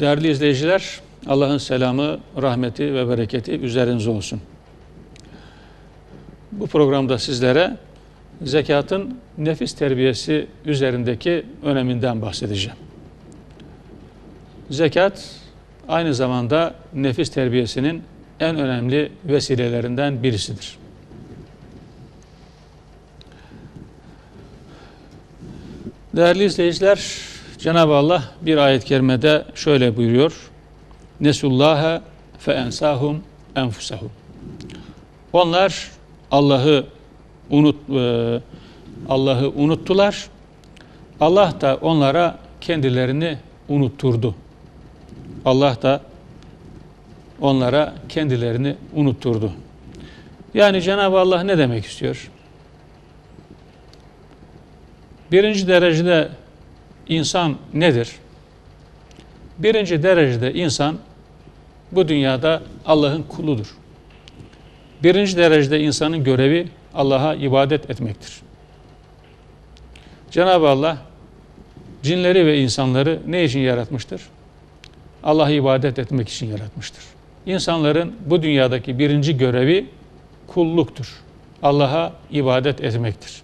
Değerli izleyiciler, Allah'ın selamı, rahmeti ve bereketi üzerinize olsun. Bu programda sizlere zekatın nefis terbiyesi üzerindeki öneminden bahsedeceğim. Zekat aynı zamanda nefis terbiyesinin en önemli vesilelerinden birisidir. Değerli izleyiciler, Cenab-ı Allah bir ayet-i kerimede şöyle buyuruyor. Nesullaha fe ensahum enfusahum. Onlar Allah'ı unut e, Allah'ı unuttular. Allah da onlara kendilerini unutturdu. Allah da onlara kendilerini unutturdu. Yani Cenab-ı Allah ne demek istiyor? Birinci derecede insan nedir? Birinci derecede insan bu dünyada Allah'ın kuludur. Birinci derecede insanın görevi Allah'a ibadet etmektir. Cenab-ı Allah cinleri ve insanları ne için yaratmıştır? Allah'a ibadet etmek için yaratmıştır. İnsanların bu dünyadaki birinci görevi kulluktur. Allah'a ibadet etmektir.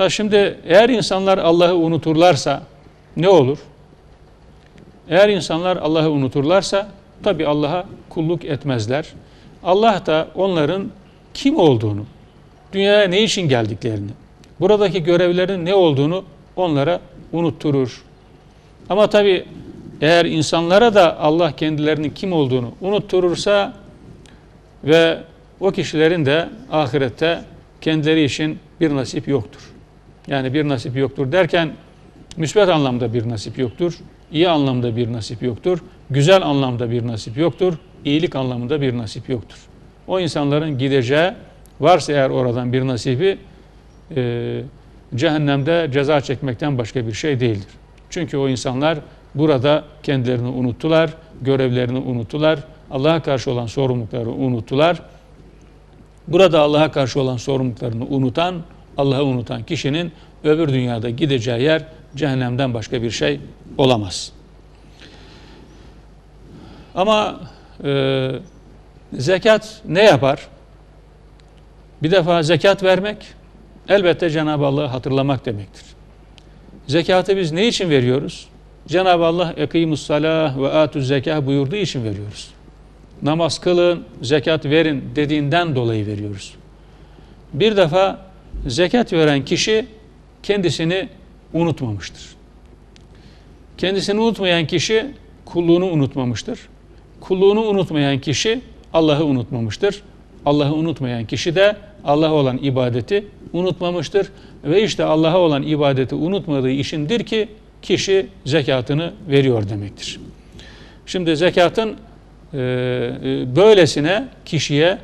Ha şimdi eğer insanlar Allah'ı unuturlarsa ne olur? Eğer insanlar Allah'ı unuturlarsa tabi Allah'a kulluk etmezler. Allah da onların kim olduğunu, dünyaya ne için geldiklerini, buradaki görevlerin ne olduğunu onlara unutturur. Ama tabi eğer insanlara da Allah kendilerinin kim olduğunu unutturursa ve o kişilerin de ahirette kendileri için bir nasip yoktur. Yani bir nasip yoktur derken müsbet anlamda bir nasip yoktur. iyi anlamda bir nasip yoktur. Güzel anlamda bir nasip yoktur. iyilik anlamında bir nasip yoktur. O insanların gideceği varsa eğer oradan bir nasibi e, cehennemde ceza çekmekten başka bir şey değildir. Çünkü o insanlar burada kendilerini unuttular, görevlerini unuttular, Allah'a karşı olan sorumlulukları unuttular. Burada Allah'a karşı olan sorumluluklarını unutan Allah'ı unutan kişinin öbür dünyada gideceği yer cehennemden başka bir şey olamaz. Ama e, zekat ne yapar? Bir defa zekat vermek elbette Cenab-ı Allah'ı hatırlamak demektir. Zekatı biz ne için veriyoruz? Cenab-ı Allah ekimus salah ve atuz zekah buyurduğu için veriyoruz. Namaz kılın, zekat verin dediğinden dolayı veriyoruz. Bir defa zekat veren kişi kendisini unutmamıştır. Kendisini unutmayan kişi kulluğunu unutmamıştır. Kulluğunu unutmayan kişi Allah'ı unutmamıştır. Allah'ı unutmayan kişi de Allah'a olan ibadeti unutmamıştır. Ve işte Allah'a olan ibadeti unutmadığı işindir ki kişi zekatını veriyor demektir. Şimdi zekatın e, e, böylesine kişiye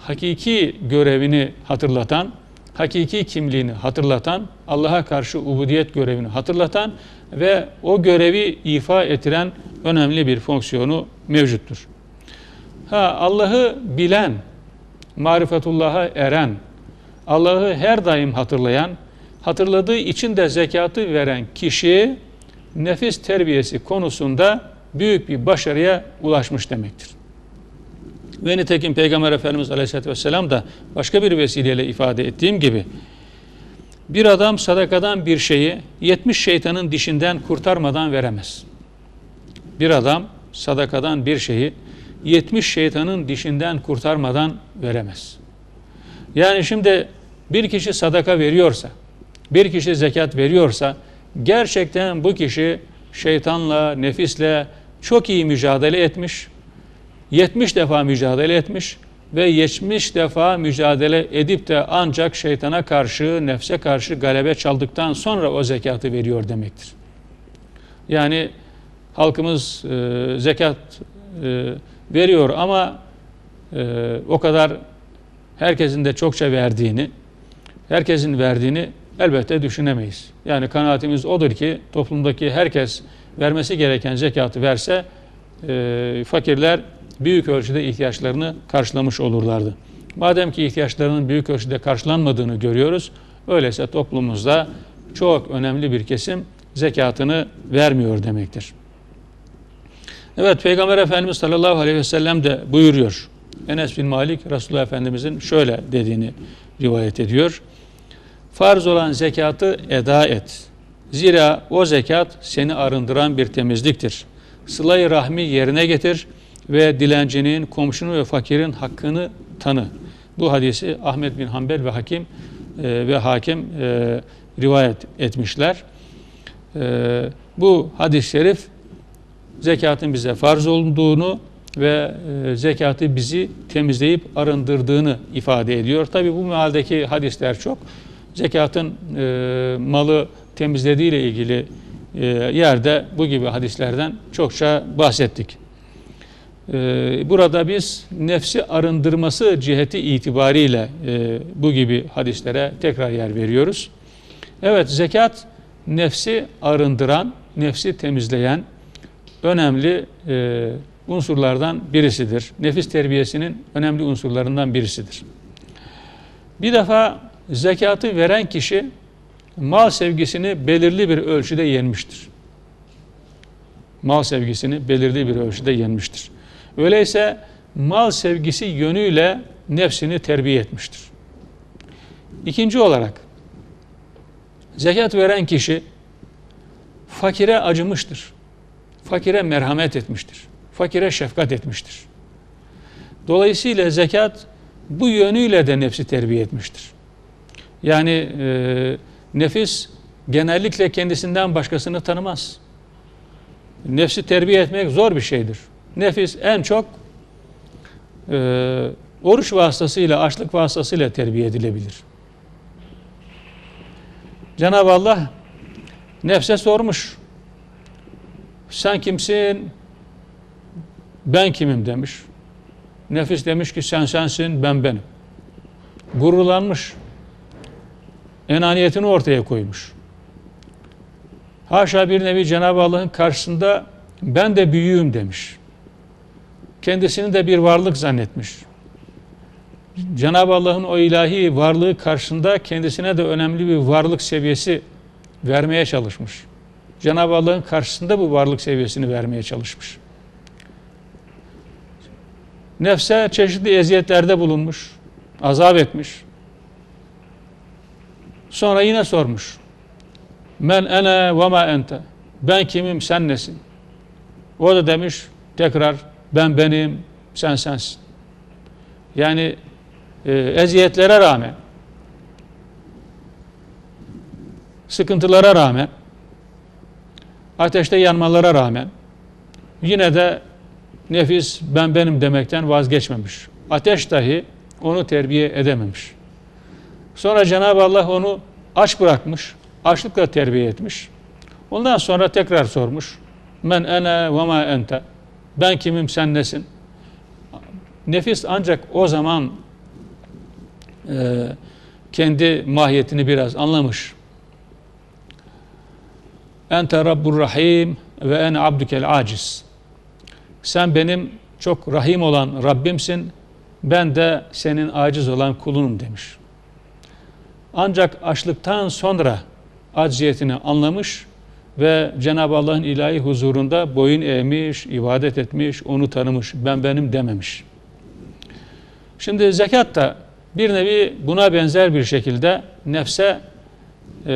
hakiki görevini hatırlatan, hakiki kimliğini hatırlatan, Allah'a karşı ubudiyet görevini hatırlatan ve o görevi ifa ettiren önemli bir fonksiyonu mevcuttur. Ha Allah'ı bilen, marifetullah'a eren, Allah'ı her daim hatırlayan, hatırladığı için de zekatı veren kişi nefis terbiyesi konusunda büyük bir başarıya ulaşmış demektir. Ve nitekim Peygamber Efendimiz Aleyhisselatü Vesselam da başka bir vesileyle ifade ettiğim gibi bir adam sadakadan bir şeyi 70 şeytanın dişinden kurtarmadan veremez. Bir adam sadakadan bir şeyi 70 şeytanın dişinden kurtarmadan veremez. Yani şimdi bir kişi sadaka veriyorsa, bir kişi zekat veriyorsa gerçekten bu kişi şeytanla, nefisle çok iyi mücadele etmiş 70 defa mücadele etmiş ve 70 defa mücadele edip de ancak şeytana karşı, nefse karşı galebe çaldıktan sonra o zekatı veriyor demektir. Yani halkımız e, zekat e, veriyor ama e, o kadar herkesin de çokça verdiğini, herkesin verdiğini elbette düşünemeyiz. Yani kanaatimiz odur ki toplumdaki herkes vermesi gereken zekatı verse e, fakirler büyük ölçüde ihtiyaçlarını karşılamış olurlardı. Madem ki ihtiyaçlarının büyük ölçüde karşılanmadığını görüyoruz, öyleyse toplumumuzda çok önemli bir kesim zekatını vermiyor demektir. Evet Peygamber Efendimiz sallallahu aleyhi ve sellem de buyuruyor. Enes bin Malik Resulullah Efendimizin şöyle dediğini rivayet ediyor. Farz olan zekatı eda et. Zira o zekat seni arındıran bir temizliktir. Sıla-i rahmi yerine getir ve dilencinin, komşunun ve fakirin hakkını tanı. Bu hadisi Ahmet bin Hanbel ve Hakim e, ve Hakim e, rivayet etmişler. E, bu hadis-i şerif zekatın bize farz olduğunu ve e, zekatı bizi temizleyip arındırdığını ifade ediyor. Tabi bu mealdeki hadisler çok. Zekatın e, malı temizlediği ile ilgili e, yerde bu gibi hadislerden çokça bahsettik. E, burada biz nefsi arındırması ciheti itibariyle e, bu gibi hadislere tekrar yer veriyoruz. Evet zekat nefsi arındıran, nefsi temizleyen önemli e, unsurlardan birisidir. Nefis terbiyesinin önemli unsurlarından birisidir. Bir defa zekatı veren kişi mal sevgisini belirli bir ölçüde yenmiştir. Mal sevgisini belirli bir ölçüde yenmiştir. Öyleyse mal sevgisi yönüyle nefsini terbiye etmiştir. İkinci olarak zekat veren kişi fakire acımıştır. Fakire merhamet etmiştir. Fakire şefkat etmiştir. Dolayısıyla zekat bu yönüyle de nefsi terbiye etmiştir. Yani e, nefis genellikle kendisinden başkasını tanımaz. Nefsi terbiye etmek zor bir şeydir. Nefis en çok e, oruç vasıtasıyla, açlık vasıtasıyla terbiye edilebilir. Cenab-ı Allah nefse sormuş. Sen kimsin? Ben kimim demiş. Nefis demiş ki sen sensin, ben benim. Gururlanmış. Enaniyetini ortaya koymuş. Haşa bir nevi Cenab-ı Allah'ın karşısında ben de büyüğüm demiş. Kendisini de bir varlık zannetmiş. Cenab-ı Allah'ın o ilahi varlığı karşısında kendisine de önemli bir varlık seviyesi vermeye çalışmış. Cenab-ı Allah'ın karşısında bu varlık seviyesini vermeye çalışmış. Nefse çeşitli eziyetlerde bulunmuş, azap etmiş. Sonra yine sormuş. Men ene ve ma ente. Ben kimim, sen nesin? O da demiş tekrar ben benim, sen sensin. Yani e, eziyetlere rağmen, sıkıntılara rağmen, ateşte yanmalara rağmen yine de nefis ben benim demekten vazgeçmemiş. Ateş dahi onu terbiye edememiş. Sonra Cenab-ı Allah onu aç bırakmış, açlıkla terbiye etmiş. Ondan sonra tekrar sormuş. Men ene ve ma ente. Ben kimim sen nesin? Nefis ancak o zaman e, kendi mahiyetini biraz anlamış. Ente Rabbur Rahim ve en abdükel aciz. Sen benim çok rahim olan Rabbimsin. Ben de senin aciz olan kulunum demiş. Ancak açlıktan sonra acziyetini anlamış ve Cenab-ı Allah'ın ilahi huzurunda boyun eğmiş, ibadet etmiş, onu tanımış, ben benim dememiş. Şimdi zekat da bir nevi buna benzer bir şekilde nefse e,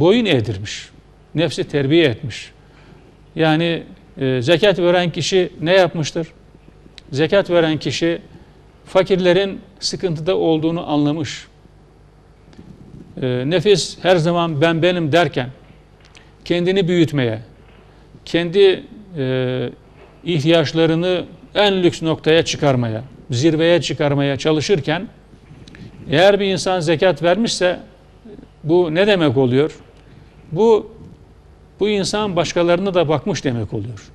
boyun eğdirmiş. Nefsi terbiye etmiş. Yani e, zekat veren kişi ne yapmıştır? Zekat veren kişi fakirlerin sıkıntıda olduğunu anlamış. E, nefis her zaman ben benim derken kendini büyütmeye, kendi e, ihtiyaçlarını en lüks noktaya çıkarmaya, zirveye çıkarmaya çalışırken eğer bir insan zekat vermişse bu ne demek oluyor? Bu bu insan başkalarına da bakmış demek oluyor.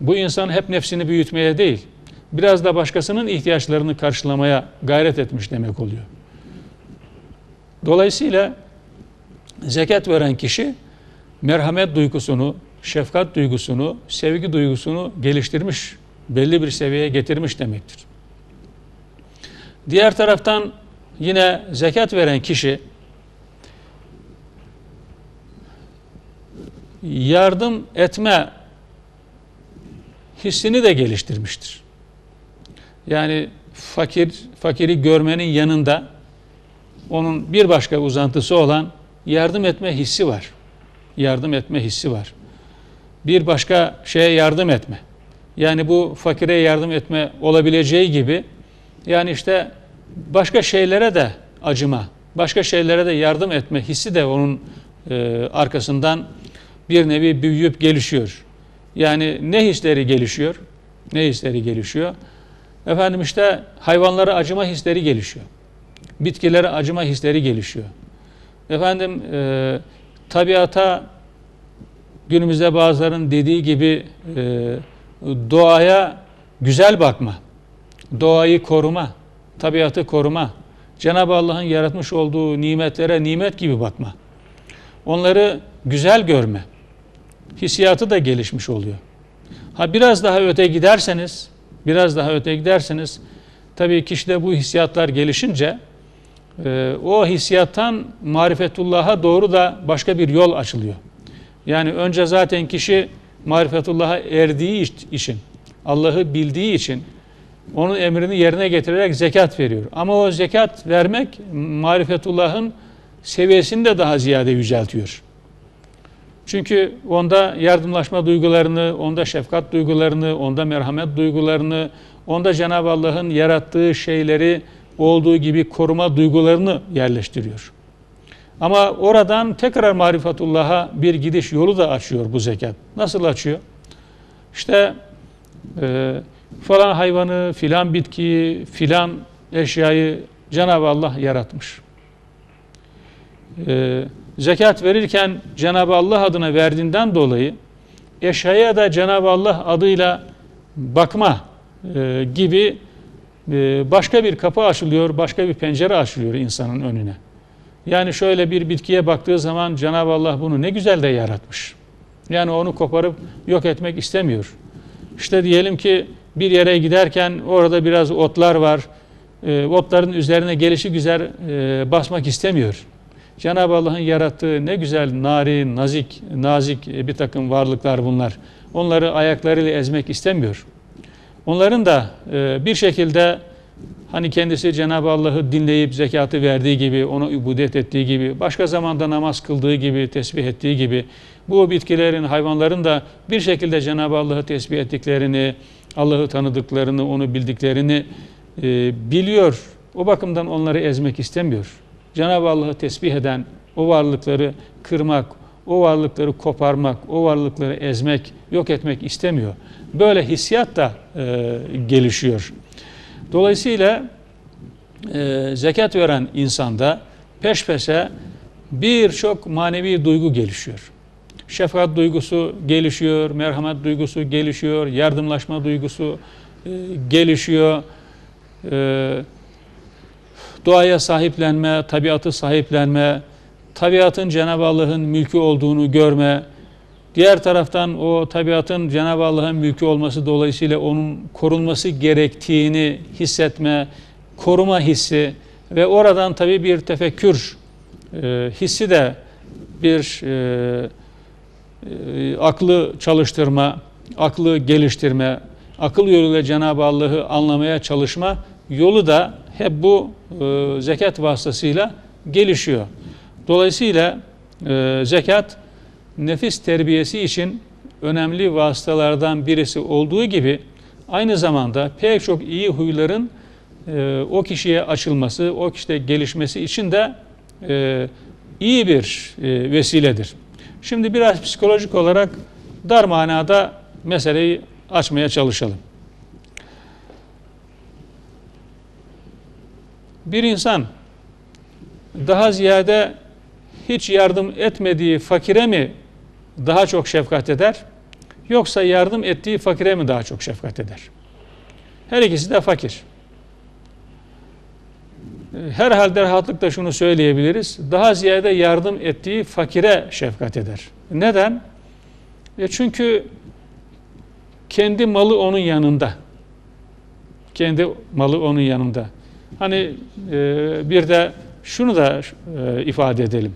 Bu insan hep nefsini büyütmeye değil, biraz da başkasının ihtiyaçlarını karşılamaya gayret etmiş demek oluyor. Dolayısıyla zekat veren kişi merhamet duygusunu, şefkat duygusunu, sevgi duygusunu geliştirmiş, belli bir seviyeye getirmiş demektir. Diğer taraftan yine zekat veren kişi yardım etme hissini de geliştirmiştir. Yani fakir fakiri görmenin yanında onun bir başka uzantısı olan yardım etme hissi var. Yardım etme hissi var. Bir başka şeye yardım etme. Yani bu fakire yardım etme olabileceği gibi yani işte başka şeylere de acıma, başka şeylere de yardım etme hissi de onun e, arkasından bir nevi büyüyüp gelişiyor. Yani ne hisleri gelişiyor? Ne hisleri gelişiyor? Efendim işte hayvanlara acıma hisleri gelişiyor. Bitkilere acıma hisleri gelişiyor. Efendim e, tabiata günümüzde bazıların dediği gibi e, doğaya güzel bakma, doğayı koruma, tabiatı koruma, Cenab-ı Allah'ın yaratmış olduğu nimetlere nimet gibi bakma. Onları güzel görme. Hissiyatı da gelişmiş oluyor. Ha biraz daha öte giderseniz, biraz daha öte giderseniz tabii kişide bu hissiyatlar gelişince e, o hissiyattan marifetullah'a doğru da başka bir yol açılıyor. Yani önce zaten kişi marifetullah'a erdiği için, Allah'ı bildiği için onun emrini yerine getirerek zekat veriyor. Ama o zekat vermek marifetullah'ın seviyesini de daha ziyade yüceltiyor. Çünkü onda yardımlaşma duygularını, onda şefkat duygularını, onda merhamet duygularını, onda Cenab-ı Allah'ın yarattığı şeyleri olduğu gibi koruma duygularını yerleştiriyor. Ama oradan tekrar marifetullah'a bir gidiş yolu da açıyor bu zekat. Nasıl açıyor? İşte e, falan hayvanı, filan bitkiyi, filan eşyayı Cenab-ı Allah yaratmış. E, zekat verirken Cenab-ı Allah adına verdiğinden dolayı eşyaya da Cenab-ı Allah adıyla bakma e, gibi başka bir kapı açılıyor, başka bir pencere açılıyor insanın önüne. Yani şöyle bir bitkiye baktığı zaman Cenab-ı Allah bunu ne güzel de yaratmış. Yani onu koparıp yok etmek istemiyor. İşte diyelim ki bir yere giderken orada biraz otlar var. E, otların üzerine gelişi güzel e, basmak istemiyor. Cenab-ı Allah'ın yarattığı ne güzel nari, nazik, nazik bir takım varlıklar bunlar. Onları ayaklarıyla ezmek istemiyor. Onların da e, bir şekilde hani kendisi Cenab-ı Allah'ı dinleyip zekatı verdiği gibi, ona ibadet ettiği gibi, başka zamanda namaz kıldığı gibi, tesbih ettiği gibi bu bitkilerin, hayvanların da bir şekilde Cenab-ı Allah'ı tesbih ettiklerini, Allah'ı tanıdıklarını, onu bildiklerini e, biliyor. O bakımdan onları ezmek istemiyor. Cenab-ı Allah'ı tesbih eden o varlıkları kırmak, o varlıkları koparmak, o varlıkları ezmek, yok etmek istemiyor. Böyle hissiyat da e, gelişiyor. Dolayısıyla e, zekat veren insanda peş peşe birçok manevi duygu gelişiyor. Şefkat duygusu gelişiyor, merhamet duygusu gelişiyor, yardımlaşma duygusu e, gelişiyor. E, doğaya sahiplenme, tabiatı sahiplenme, tabiatın Cenab-ı Allah'ın mülkü olduğunu görme, diğer taraftan o tabiatın Cenab-ı Allah'ın mülkü olması dolayısıyla onun korunması gerektiğini hissetme, koruma hissi ve oradan tabii bir tefekkür e, hissi de bir e, e, aklı çalıştırma, aklı geliştirme, akıl yoluyla Cenab-ı Allah'ı anlamaya çalışma yolu da hep bu e, zekat vasıtasıyla gelişiyor. Dolayısıyla e, zekat nefis terbiyesi için önemli vasıtalardan birisi olduğu gibi aynı zamanda pek çok iyi huyların e, o kişiye açılması, o kişide gelişmesi için de e, iyi bir e, vesiledir. Şimdi biraz psikolojik olarak dar manada meseleyi açmaya çalışalım. Bir insan daha ziyade hiç yardım etmediği fakire mi daha çok şefkat eder? Yoksa yardım ettiği fakire mi daha çok şefkat eder? Her ikisi de fakir. Herhalde rahatlıkla şunu söyleyebiliriz. Daha ziyade yardım ettiği fakire şefkat eder. Neden? E çünkü kendi malı onun yanında. Kendi malı onun yanında. Hani e, bir de şunu da e, ifade edelim.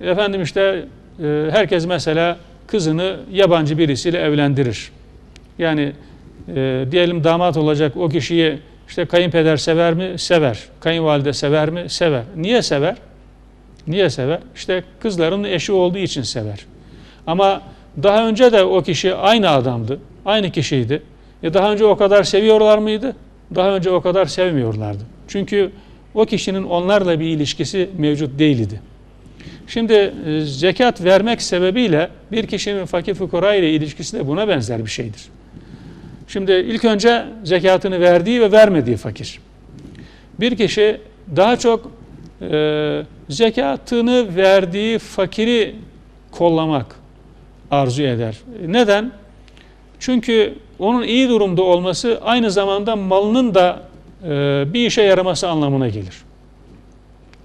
Efendim işte e, herkes mesela kızını yabancı birisiyle evlendirir. Yani e, diyelim damat olacak o kişiyi işte kayınpeder sever mi? Sever. Kayınvalide sever mi? Sever. Niye sever? Niye sever? İşte kızların eşi olduğu için sever. Ama daha önce de o kişi aynı adamdı. Aynı kişiydi. E daha önce o kadar seviyorlar mıydı? Daha önce o kadar sevmiyorlardı. Çünkü o kişinin onlarla bir ilişkisi mevcut değildi. Şimdi e, zekat vermek sebebiyle bir kişinin fakir fukara ile ilişkisi de buna benzer bir şeydir. Şimdi ilk önce zekatını verdiği ve vermediği fakir. Bir kişi daha çok e, zekatını verdiği fakiri kollamak arzu eder. Neden? Çünkü onun iyi durumda olması aynı zamanda malının da e, bir işe yaraması anlamına gelir.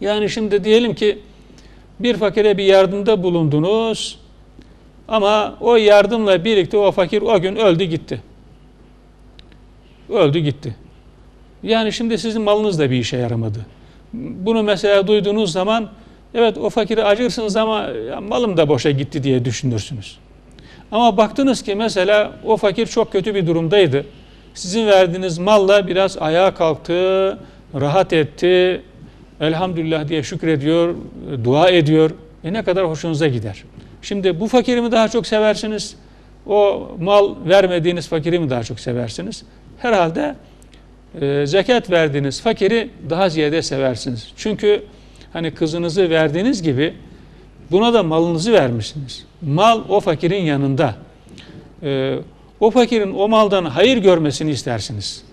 Yani şimdi diyelim ki bir fakire bir yardımda bulundunuz ama o yardımla birlikte o fakir o gün öldü gitti. Öldü gitti. Yani şimdi sizin malınız da bir işe yaramadı. Bunu mesela duyduğunuz zaman evet o fakire acırsınız ama ya malım da boşa gitti diye düşünürsünüz. Ama baktınız ki mesela o fakir çok kötü bir durumdaydı. Sizin verdiğiniz malla biraz ayağa kalktı, rahat etti, elhamdülillah diye şükrediyor, dua ediyor. E ne kadar hoşunuza gider. Şimdi bu fakiri mi daha çok seversiniz? O mal vermediğiniz fakiri mi daha çok seversiniz? Herhalde e, zekat verdiğiniz fakiri daha ziyade seversiniz. Çünkü hani kızınızı verdiğiniz gibi buna da malınızı vermişsiniz. Mal o fakirin yanında. E, o fakirin o maldan hayır görmesini istersiniz.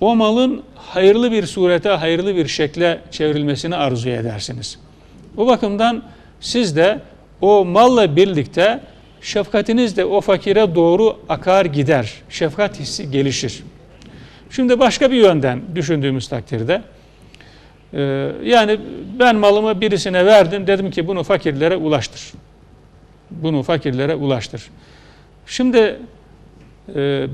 O malın hayırlı bir surete, hayırlı bir şekle çevrilmesini arzu edersiniz. Bu bakımdan siz de o malla birlikte şefkatiniz de o fakire doğru akar gider. Şefkat hissi gelişir. Şimdi başka bir yönden düşündüğümüz takdirde e, yani ben malımı birisine verdim dedim ki bunu fakirlere ulaştır. Bunu fakirlere ulaştır. Şimdi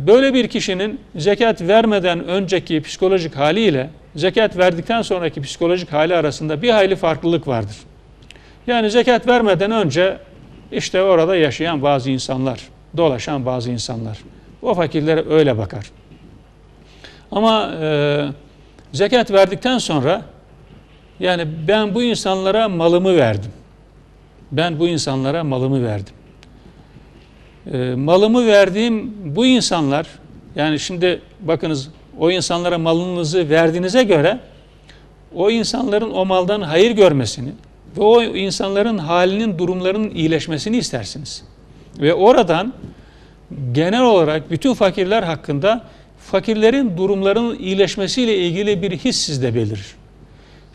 böyle bir kişinin zekat vermeden önceki psikolojik haliyle zekat verdikten sonraki psikolojik hali arasında bir hayli farklılık vardır. Yani zekat vermeden önce işte orada yaşayan bazı insanlar, dolaşan bazı insanlar. O fakirlere öyle bakar. Ama e, zekat verdikten sonra yani ben bu insanlara malımı verdim. Ben bu insanlara malımı verdim. E, malımı verdiğim bu insanlar yani şimdi bakınız o insanlara malınızı verdiğinize göre o insanların o maldan hayır görmesini ve o insanların halinin durumlarının iyileşmesini istersiniz. Ve oradan genel olarak bütün fakirler hakkında fakirlerin durumlarının iyileşmesiyle ilgili bir his sizde belirir.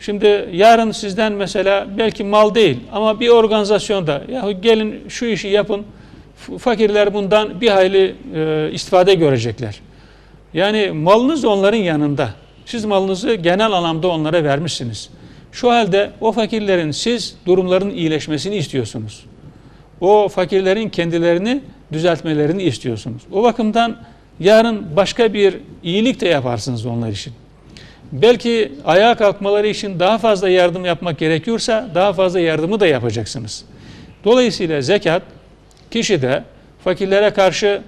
Şimdi yarın sizden mesela belki mal değil ama bir organizasyonda ya gelin şu işi yapın fakirler bundan bir hayli e, istifade görecekler. Yani malınız onların yanında. Siz malınızı genel anlamda onlara vermişsiniz. Şu halde o fakirlerin siz durumların iyileşmesini istiyorsunuz. O fakirlerin kendilerini düzeltmelerini istiyorsunuz. O bakımdan Yarın başka bir iyilik de yaparsınız onlar için. Belki ayağa kalkmaları için daha fazla yardım yapmak gerekiyorsa daha fazla yardımı da yapacaksınız. Dolayısıyla zekat kişide fakirlere karşı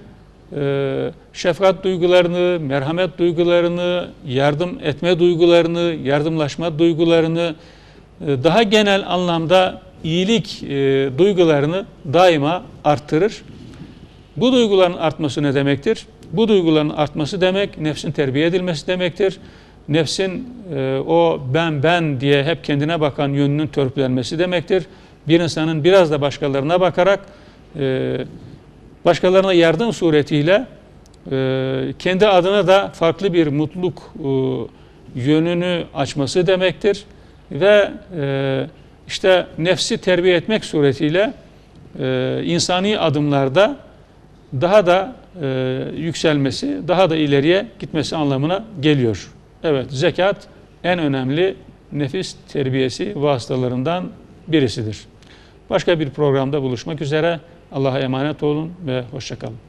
e, şefkat duygularını, merhamet duygularını, yardım etme duygularını, yardımlaşma duygularını, e, daha genel anlamda iyilik e, duygularını daima arttırır. Bu duyguların artması ne demektir? Bu duyguların artması demek nefsin terbiye edilmesi demektir. Nefsin e, o ben ben diye hep kendine bakan yönünün törpülenmesi demektir. Bir insanın biraz da başkalarına bakarak başkalarına yardım suretiyle e, kendi adına da farklı bir mutluluk e, yönünü açması demektir. Ve e, işte nefsi terbiye etmek suretiyle insani adımlarda daha da yükselmesi, daha da ileriye gitmesi anlamına geliyor. Evet, zekat en önemli nefis terbiyesi vasıtalarından birisidir. Başka bir programda buluşmak üzere. Allah'a emanet olun ve hoşçakalın.